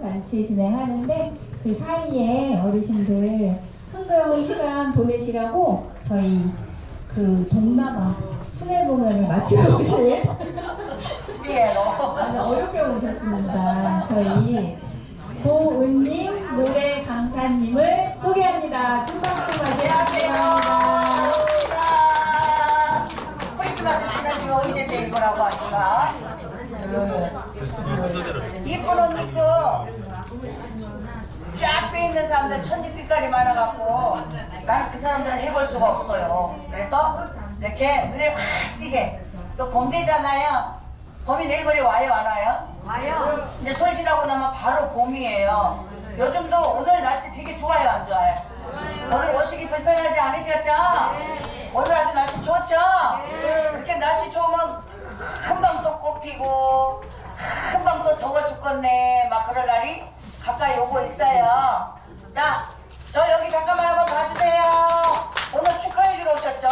잔치 진행하는데 그 사이에 어르신들 흥겨운 시간 보내시라고 저희 그 동남아 순회 공연을 마치고 오신 삐에로. 아주 어렵게 오셨습니다. 저희 고은님 노래 강사님을 소개합니다. 큰 박수 맞이해주시기 바랍니다. 크리스마스 지난 지 언제 될 거라고 하신가? 이쁜 옷 입고 쫙 빼있는 사람들 천지 빛깔이 많아갖고 나는 그 사람들을 해볼 수가 없어요. 그래서 이렇게 눈에 확 띄게 또 봄 되잖아요. 봄이 내일 모레 와요 안 와요? 와요. 이제 솔 지나고 나면 바로 봄이에요. 요즘도 오늘 날씨 되게 좋아요 안 좋아요? 오늘 오시기 불편하지 않으셨죠? 오늘 아주 날씨 좋죠? 이렇게 날씨 좋으면 금방 또 꽃피고 금방 또 더워 죽겠네 막 그럴 날이 가까이 오고 있어요 자 저 여기 잠깐만 한번 봐주세요 오늘 축하해 주러 오셨죠?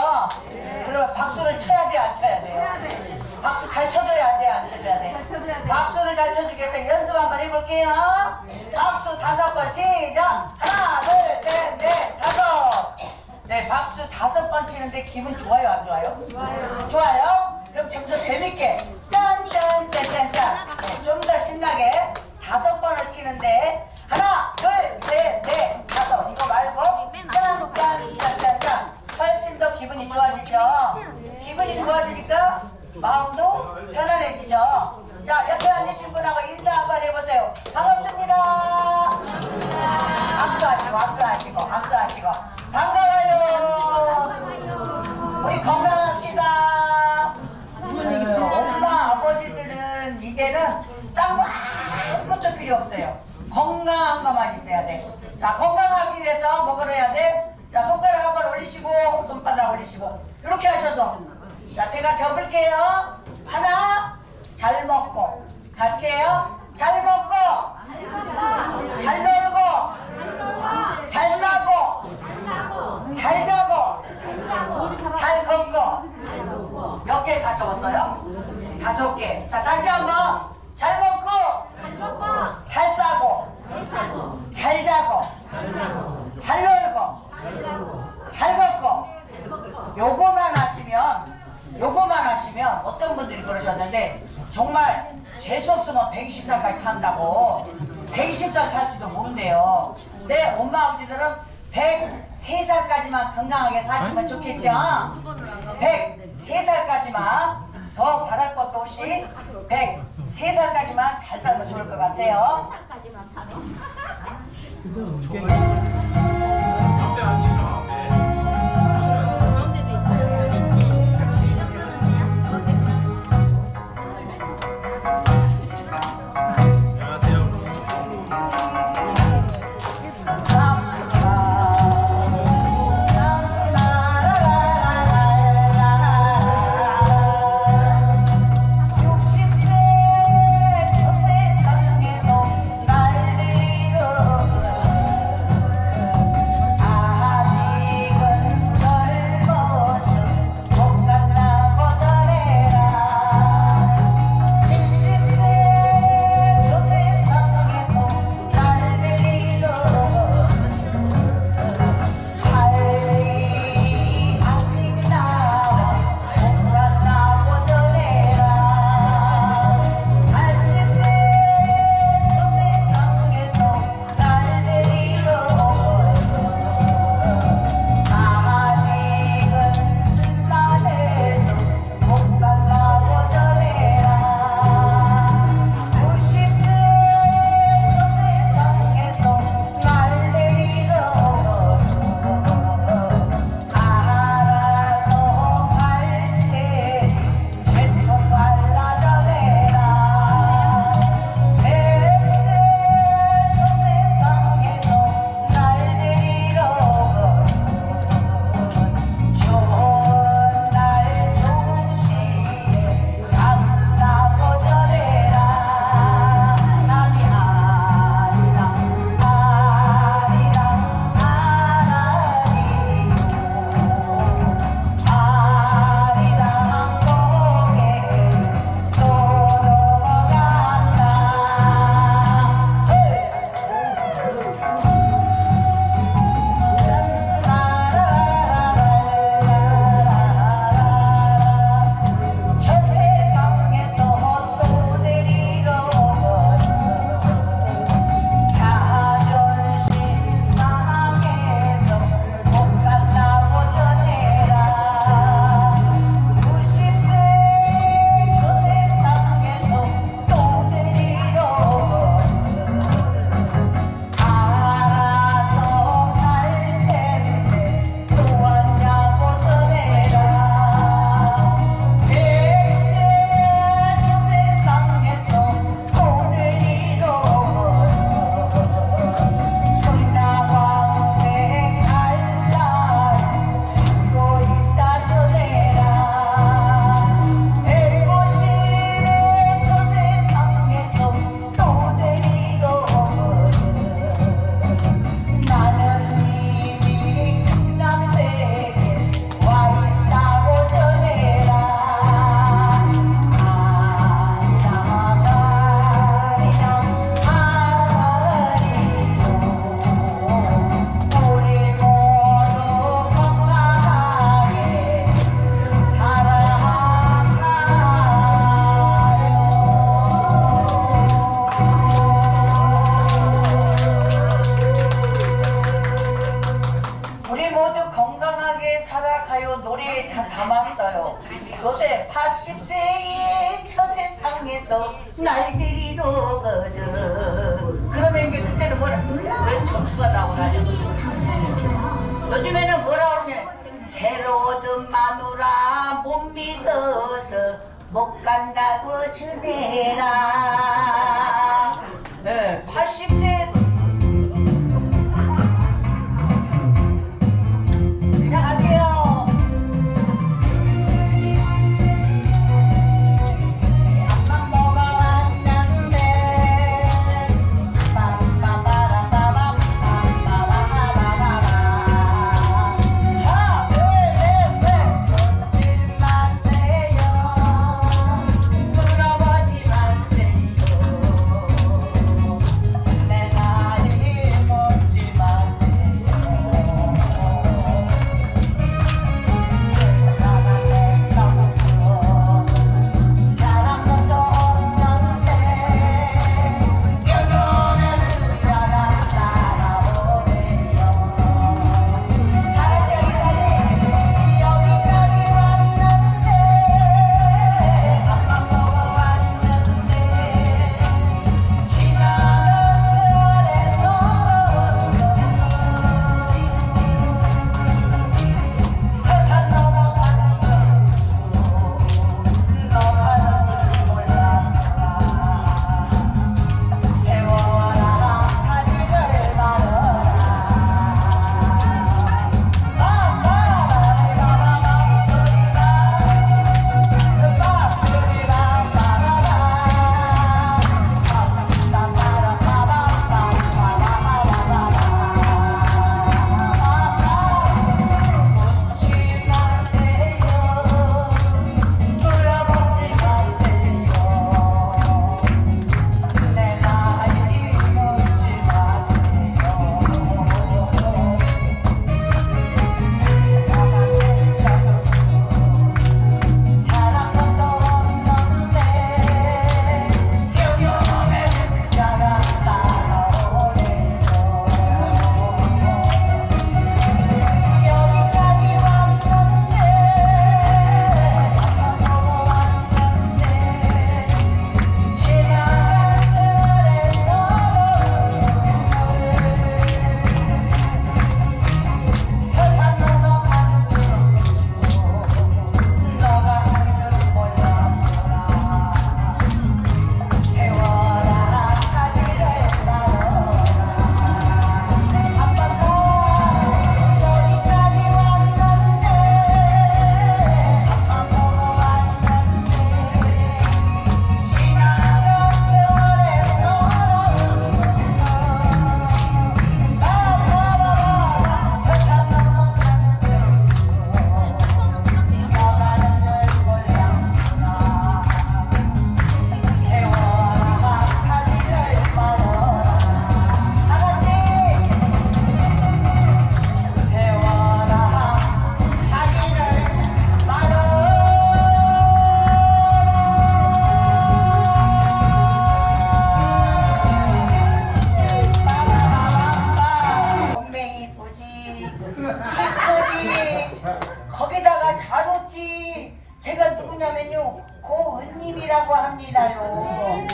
그러면 박수를 쳐야 돼안 쳐야 돼요? 박수 잘 쳐줘야 돼안 쳐줘야 돼? 박수를 잘 쳐주기 위해서 연습 한번 해볼게요 박수 다섯 번 시작 하나 둘셋넷 다섯 네, 박수 다섯 번 치는데 기분 좋아요, 안 좋아요? 좋아요. 좋아요? 그럼 좀더 재밌게 짠짠짠짠짠 네, 좀더 신나게 다섯 번을 치는데 하나, 둘, 셋, 넷, 다섯 이거 말고 짠짠짠짠짠 훨씬 더 기분이 좋아지죠? 기분이 좋아지니까 마음도 편안해지죠? 자, 옆에 앉으신 분하고 인사 한번 해보세요. 반갑습니다. 악수하시고 악수하시고 악수하시고 필요 없어요. 건강한 것만 있어야 돼 자 건강하기 위해서 뭐를 해야 돼? 자 손가락 한 번 올리시고 손바닥 올리시고. 이렇게 하셔서. 자 제가 접을게요. 하나 잘 먹고. 같이 해요. 잘 먹고. 잘 놀고. 잘 싸고. 잘 자고. 잘 걷고. 몇 개다 적었어요? 다섯 개. 자 다시 한 번. 잘 먹고 잘 싸고 잘 자고 잘 놀고 잘 걷고. 요거만 하시면 요거만 하시면 어떤 분들이 그러셨는데 정말 재수 없으면 120살까지 산다고. 120살 살지도 모른대요. 네 엄마 아버지들은 103살까지만 건강하게 사시면 좋겠죠? 103살까지만 더 바랄 것도 없이 103살까지만 잘 살면 좋을 것 같아요 कुछ तेरा 거기다가 잘었지. 제가 누구냐면요 고은님이라고 합니다요.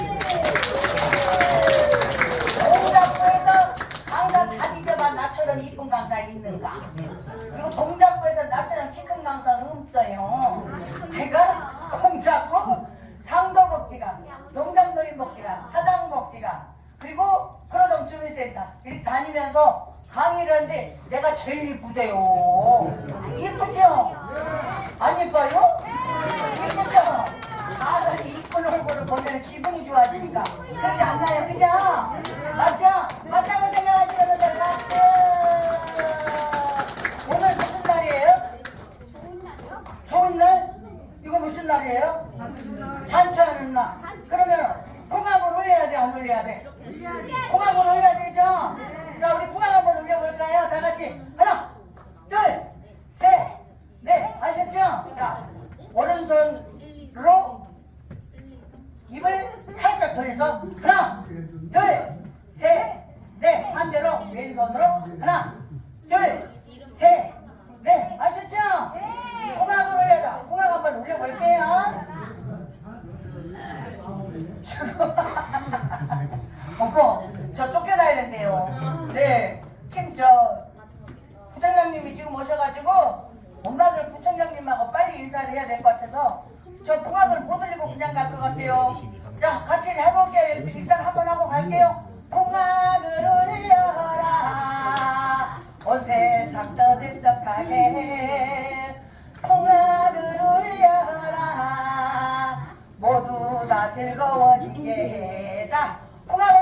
동작구에서 강사 다 뒤져봐 나처럼 이쁜 강사 있는가? 그리고 동작구에서 나처럼 키 큰 강사는 없어요. 제가 동작구 상도복지가 동작노인복지가 사당복지가 그리고 그러던 주민센터 이렇게 다니면서 강의를 하는데 내가 제일 이쁘대요. 이쁘죠? 안 이뻐요? 이쁘죠? 다들 이쁜 얼굴을 보면 기분이 좋아지니까 그러지 않나요? 그죠? 맞죠? 맞다고 생각하시는 분들 박수! 오늘 무슨 날이에요? 좋은 날? 이거 무슨 날이에요? 잔치하는 날. 그러면 국악을 올려야 돼, 안 올려야 돼? 국악을 올려야 되죠? 자, 우리 국악 한번 올려볼까요? 다 같이. 하나, 둘, 셋, 넷. 아셨죠? 살짝 돌려서 하나, 둘, 셋, 넷. 반대로 왼손으로 하나, 둘, 셋, 넷. 아셨죠? 국악을 올려라. 국악 한번 올려볼게요. 어머, 저 쫓겨나야 된대요. 네, 팀 저 부총장님이 지금 오셔가지고 엄마들 부총장님하고 빨리 인사를 해야 될 것 같아서 저 국악을 그냥 갈것 같아요. 자, 같이 해볼게요. 일단 한번 하고 갈게요. 국악을 울려라 온 세상 떠들썩하게 국악을 울려라 모두 다 즐거워지게 자올